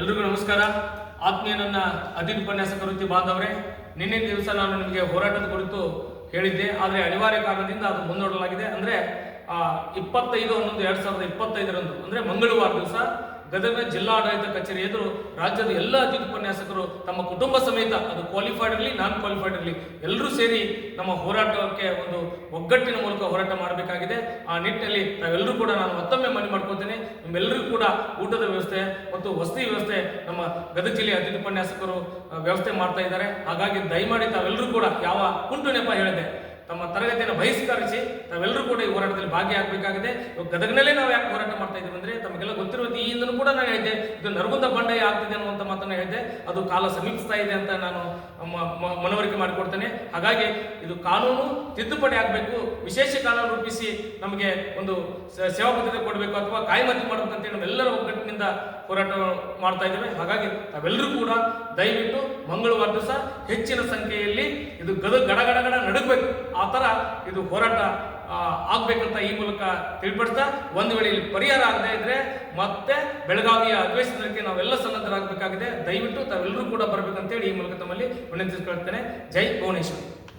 ಎಲ್ರಿಗೂ ನಮಸ್ಕಾರ. ಆತ್ಮೀಯ ನನ್ನ ಅತಿಥಿ ಉಪನ್ಯಾಸಕ ವೃತ್ತಿ ಬಾಂಧವರೇ, ನಿನ್ನೆ ದಿವಸ ನಾನು ನಿಮಗೆ ಹೋರಾಟದ ಕುರಿತು ಹೇಳಿದ್ದೆ. ಆದರೆ ಅನಿವಾರ್ಯ ಕಾರಣದಿಂದ ಅದು ಮುಂದೂಡಲಾಗಿದೆ. ಅಂದರೆ ಇಪ್ಪತ್ತೈದು ಹನ್ನೊಂದು ಎರಡು ಸಾವಿರದ ಇಪ್ಪತ್ತೈದರಂದು, ಅಂದರೆ ಮಂಗಳವಾರ ದಿವಸ ಗದಗ ಜಿಲ್ಲಾಡಳಿತ ಕಚೇರಿ ಎದುರು ರಾಜ್ಯದ ಎಲ್ಲ ಅತಿಥಿ ಉಪನ್ಯಾಸಕರು ತಮ್ಮ ಕುಟುಂಬ ಸಮೇತ, ಅದು ಕ್ವಾಲಿಫೈಡ್ ಇರಲಿ ನಾನ್ ಕ್ವಾಲಿಫೈಡ್ ಇರಲಿ, ಎಲ್ಲರೂ ಸೇರಿ ನಮ್ಮ ಹೋರಾಟಕ್ಕೆ ಒಂದು ಒಗ್ಗಟ್ಟಿನ ಮೂಲಕ ಹೋರಾಟ ಮಾಡಬೇಕಾಗಿದೆ. ಆ ನಿಟ್ಟಿನಲ್ಲಿ ನಾವೆಲ್ಲರೂ ಕೂಡ ನಾನು ಮತ್ತೊಮ್ಮೆ ಮನವಿ ಮಾಡ್ಕೊತೇನೆ ನಿಮ್ಮೆಲ್ಲರಿಗೂ ಕೂಡ ಊಟದ ವ್ಯವಸ್ಥೆ ಮತ್ತು ವಸತಿ ವ್ಯವಸ್ಥೆ ನಮ್ಮ ಗದಗ ಜಿಲ್ಲೆಯ ಅತಿಥಿ ಉಪನ್ಯಾಸಕರು ವ್ಯವಸ್ಥೆ ಮಾಡ್ತಾ ಇದ್ದಾರೆ. ಹಾಗಾಗಿ ದಯಮಾಡಿ ತಾವೆಲ್ಲರೂ ಕೂಡ ಯಾವ ಕುಂಟು ನೆಪ ಹೇಳಿದೆ ತಮ್ಮ ತರಗತಿಯನ್ನು ಬಹಿಷ್ಕರಿಸಿ ತಾವೆಲ್ಲರೂ ಕೂಡ ಈ ಹೋರಾಟದಲ್ಲಿ ಭಾಗಿಯಾಗಬೇಕಾಗಿದೆ. ಇವಾಗ ಗದಗನಲ್ಲೇ ನಾವು ಯಾಕೆ ಹೋರಾಟ ಮಾಡ್ತಾ ಇದ್ದೀವಿ ಅಂದರೆ ತಮಗೆಲ್ಲ ಗೊತ್ತಿರುವ ಈ ಹಿಂದನೂ ಕೂಡ ನಾನು ಹೇಳಿದ್ದೆ. ಇದು ನರಗುಂದ ಬಂಡಾಯ ಆಗ್ತಿದೆ ಅನ್ನುವಂಥ ಮಾತನ್ನು ಹೇಳಿದ್ದೆ. ಅದು ಕಾಲ ಸಮೀಪಿಸ್ತಾ ಇದೆ ಅಂತ ನಾನು ಮನವರಿಕೆ ಮಾಡಿಕೊಡ್ತೇನೆ. ಹಾಗಾಗಿ ಇದು ಕಾನೂನು ತಿದ್ದುಪಡಿ ಆಗಬೇಕು. ವಿಶೇಷ ಕಾನೂನು ರೂಪಿಸಿ ನಮಗೆ ಒಂದು ಸೇವಾ ಪದ್ಧತಿ ಕೊಡಬೇಕು ಅಥವಾ ಕಾಯ್ಮತಿ ಮಾಡಬೇಕಂತ ಅಂತೇಳಿ ನಾವೆಲ್ಲರ ಹೋರಾಟ ಮಾಡ್ತಾ ಇದ್ದೇವೆ. ಹಾಗಾಗಿ ತಾವೆಲ್ಲರೂ ಕೂಡ ದಯವಿಟ್ಟು ಮಂಗಳವಾರ ದಿವಸ ಹೆಚ್ಚಿನ ಸಂಖ್ಯೆಯಲ್ಲಿ ಇದು ಗದ ಗಡಗಡಗಡ ನಡಗಬೇಕು. ಆ ಥರ ಇದು ಹೋರಾಟ ಆಗ್ಬೇಕಂತ ಈ ಮೂಲಕ ತಿಳಿಪಡಿಸ್ತಾ ಒಂದು ವೇಳೆ ಇಲ್ಲಿ ಪರಿಹಾರ ಆಗದೇ ಇದ್ರೆ ಮತ್ತೆ ಬೆಳಗಾವಿಯ ಅಧಿವೇಶನಕ್ಕೆ ನಾವೆಲ್ಲ ಸನ್ನದ್ಧರಾಗಬೇಕಾಗಿದೆ. ದಯವಿಟ್ಟು ತಾವೆಲ್ಲರೂ ಕೂಡ ಬರ್ಬೇಕಂತೇಳಿ ಈ ಮೂಲಕ ತಮ್ಮಲ್ಲಿ ವಿನಂತಿಸ್ಕೊಳ್ತೇನೆ. ಜೈ ಭುವನೇಶ್ವರ್.